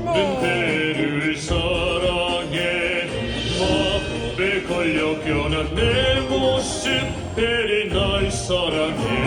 냄새를 사랑해. 마음에 걸려 변한 내 모습 대리 날 사랑해.